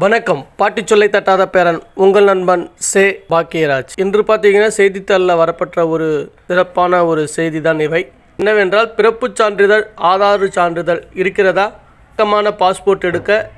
வணக்கம். பாட்டி சொல்லை தட்டாத பேரன் உங்கள் நண்பன் சே பாக்கியராஜ். இன்று பார்த்தீங்கன்னா செய்தித்தாளில் வரப்பட்ட ஒரு சிறப்பான ஒரு செய்தி தான் இவை. என்னவென்றால் பிறப்புச் சான்றிதழ் ஆதார் சான்றிதழ் இருக்கிறதா? பக்கமான பாஸ்போர்ட் எடுக்க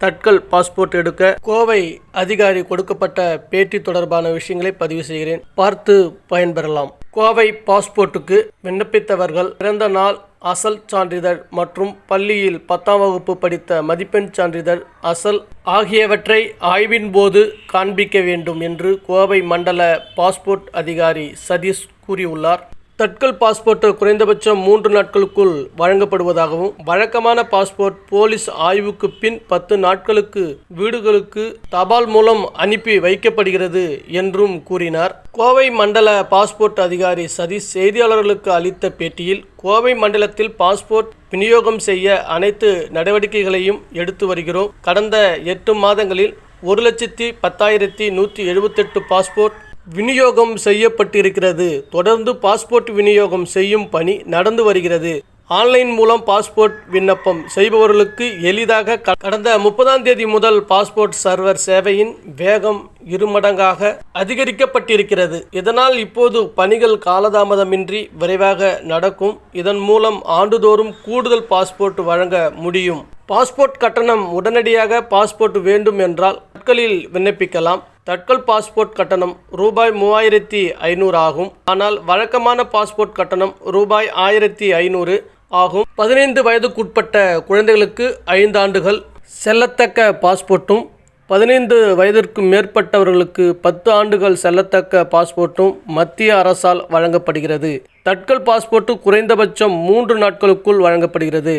தட்கல் பாஸ்போர்ட் எடுக்க கோவை அதிகாரி கொடுக்கப்பட்ட பேட்டி தொடர்பான விஷயங்களை பதிவு செய்கிறேன். பார்த்து பயன்பெறலாம். கோவை பாஸ்போர்ட்டுக்கு விண்ணப்பித்தவர்கள் பிறந்த நாள் அசல் சான்றிதழ் மற்றும் பள்ளியில் பத்தாம் வகுப்பு படித்த மதிப்பெண் சான்றிதழ் அசல் ஆகியவற்றை ஆய்வின் போது காண்பிக்க வேண்டும் என்று கோவை மண்டல பாஸ்போர்ட் அதிகாரி சதீஷ் கூறியுள்ளார். தட்கல் பாஸ்போர்ட் குறைந்தபட்சம் மூன்று நாட்களுக்குள் வழங்கப்படுவதாகவும் வழக்கமான பாஸ்போர்ட் போலீஸ் ஆய்வுக்கு பின் பத்து நாட்களுக்கு வீடுகளுக்கு தபால் மூலம் அனுப்பி வைக்கப்படுகிறது என்றும் கூறினார். கோவை மண்டல பாஸ்போர்ட் அதிகாரி சதீஷ் செய்தியாளர்களுக்கு அளித்த பேட்டியில் கோவை மண்டலத்தில் பாஸ்போர்ட் விநியோகம் செய்ய அனைத்து நடவடிக்கைகளையும் எடுத்து வருகிறோம். கடந்த எட்டு மாதங்களில் ஒரு லட்சத்தி பத்தாயிரத்தி நூற்றி எழுபத்தெட்டு பாஸ்போர்ட் விநியோகம் செய்யப்பட்டிருக்கிறது. தொடர்ந்து பாஸ்போர்ட் விநியோகம் செய்யும் பணி நடந்து வருகிறது. ஆன்லைன் மூலம் பாஸ்போர்ட் விண்ணப்பம் செய்பவர்களுக்கு எளிதாக கடந்த முப்பதாம் தேதி முதல் பாஸ்போர்ட் சர்வர் சேவையின் வேகம் இருமடங்காக அதிகரிக்கப்பட்டிருக்கிறது. இதனால் இப்போது பணிகள் காலதாமதமின்றி விரைவாக நடக்கும். இதன் மூலம் ஆண்டுதோறும் கூடுதல் பாஸ்போர்ட் வழங்க முடியும். பாஸ்போர்ட் கட்டணம் உடனடியாக பாஸ்போர்ட் வேண்டும் என்றால் நாட்களில் விண்ணப்பிக்கலாம். தட்கல் பாஸ்போர்ட் கட்டணம் ரூபாய் மூவாயிரத்தி ஐநூறு ஆகும். ஆனால் வழக்கமான பாஸ்போர்ட் கட்டணம் ரூபாய் ஆயிரத்தி ஐநூறு ஆகும். பதினைந்து வயதுக்குட்பட்ட குழந்தைகளுக்கு ஐந்து ஆண்டுகள் செல்லத்தக்க பாஸ்போர்ட்டும் பதினைந்து வயதிற்கு மேற்பட்டவர்களுக்கு பத்து ஆண்டுகள் செல்லத்தக்க பாஸ்போர்ட்டும் மத்திய அரசால் வழங்கப்படுகிறது. தட்கல் பாஸ்போர்ட்டு குறைந்தபட்சம் மூன்று நாட்களுக்குள் வழங்கப்படுகிறது.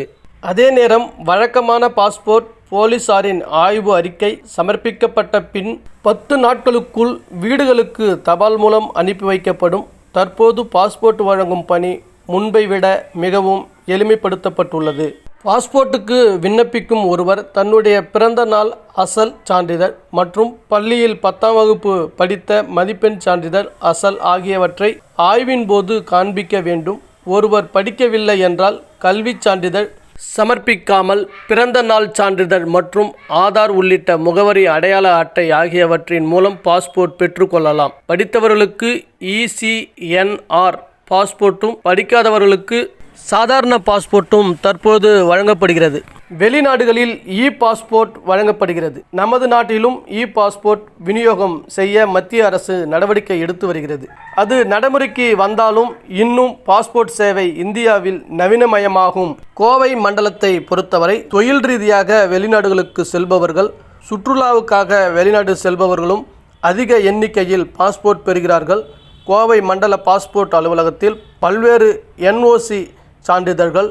அதே நேரம் வழக்கமான பாஸ்போர்ட் போலீசாரின் ஆய்வு அறிக்கை சமர்ப்பிக்கப்பட்ட பின் பத்து நாட்களுக்குள் வீடுகளுக்கு தபால் மூலம் அனுப்பி வைக்கப்படும். தற்போது பாஸ்போர்ட் வழங்கும் பணி முன்பை விட மிகவும் எளிமைப்படுத்தப்பட்டுள்ளது. பாஸ்போர்ட்டுக்கு விண்ணப்பிக்கும் ஒருவர் தன்னுடைய பிறந்த நாள் அசல் சான்றிதழ் மற்றும் பள்ளியில் பத்தாம் வகுப்பு படித்த மதிப்பெண் சான்றிதழ் அசல் ஆகியவற்றை ஆய்வின் போது காண்பிக்க வேண்டும். ஒருவர் படிக்கவில்லை என்றால் கல்விச் சான்றிதழ் சமர்ப்பிக்காமல் பிறந்த நாள் சான்றிதழ் மற்றும் ஆதார் உள்ளிட்ட முகவரி அடையாள அட்டை ஆகியவற்றின் மூலம் பாஸ்போர்ட் பெற்றுக்கொள்ளலாம். படித்தவர்களுக்கு இசிஎன்ஆர் பாஸ்போர்ட்டும் படிக்காதவர்களுக்கு சாதாரண பாஸ்போர்ட்டும் தற்போது வழங்கப்படுகிறது. வெளிநாடுகளில் இ பாஸ்போர்ட் வழங்கப்படுகிறது. நமது நாட்டிலும் இ பாஸ்போர்ட் விநியோகம் செய்ய மத்திய அரசு நடவடிக்கை எடுத்து வருகிறது. அது நடைமுறைக்கு வந்தாலும் இன்னும் பாஸ்போர்ட் சேவை இந்தியாவில் நவீனமயமாகும். கோவை மண்டலத்தை பொறுத்தவரை தொழில் ரீதியாக வெளிநாடுகளுக்கு செல்பவர்கள் சுற்றுலாவுக்காக வெளிநாடு செல்பவர்களும் அதிக எண்ணிக்கையில் பாஸ்போர்ட் பெறுகிறார்கள். கோவை மண்டல பாஸ்போர்ட் அலுவலகத்தில் பல்வேறு என்ஓசி சான்றிதழ்கள்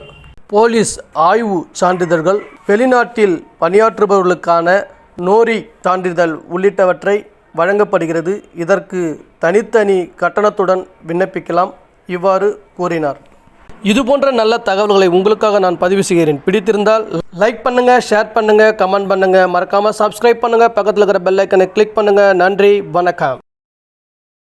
போலீஸ் ஆய்வு சான்றிதழ்கள் வெளிநாட்டில் பணியாற்றுபவர்களுக்கான நோரி சான்றிதழ் உள்ளிட்டவற்றை வழங்கப்படுகிறது. இதற்கு தனித்தனி கட்டணத்துடன் விண்ணப்பிக்கலாம். இவ்வாறு கூறினார். இது போன்ற நல்ல தகவல்களை உங்களுக்காக நான் பதிவு செய்கிறேன். பிடித்திருந்தால் லைக் பண்ணுங்கள் ஷேர் பண்ணுங்கள் கமெண்ட் பண்ணுங்க. மறக்காமல் சப்ஸ்கிரைப் பண்ணுங்கள் பக்கத்தில் இருக்கிற பெல்லைக்கனை கிளிக் பண்ணுங்கள் நன்றி வணக்கம்.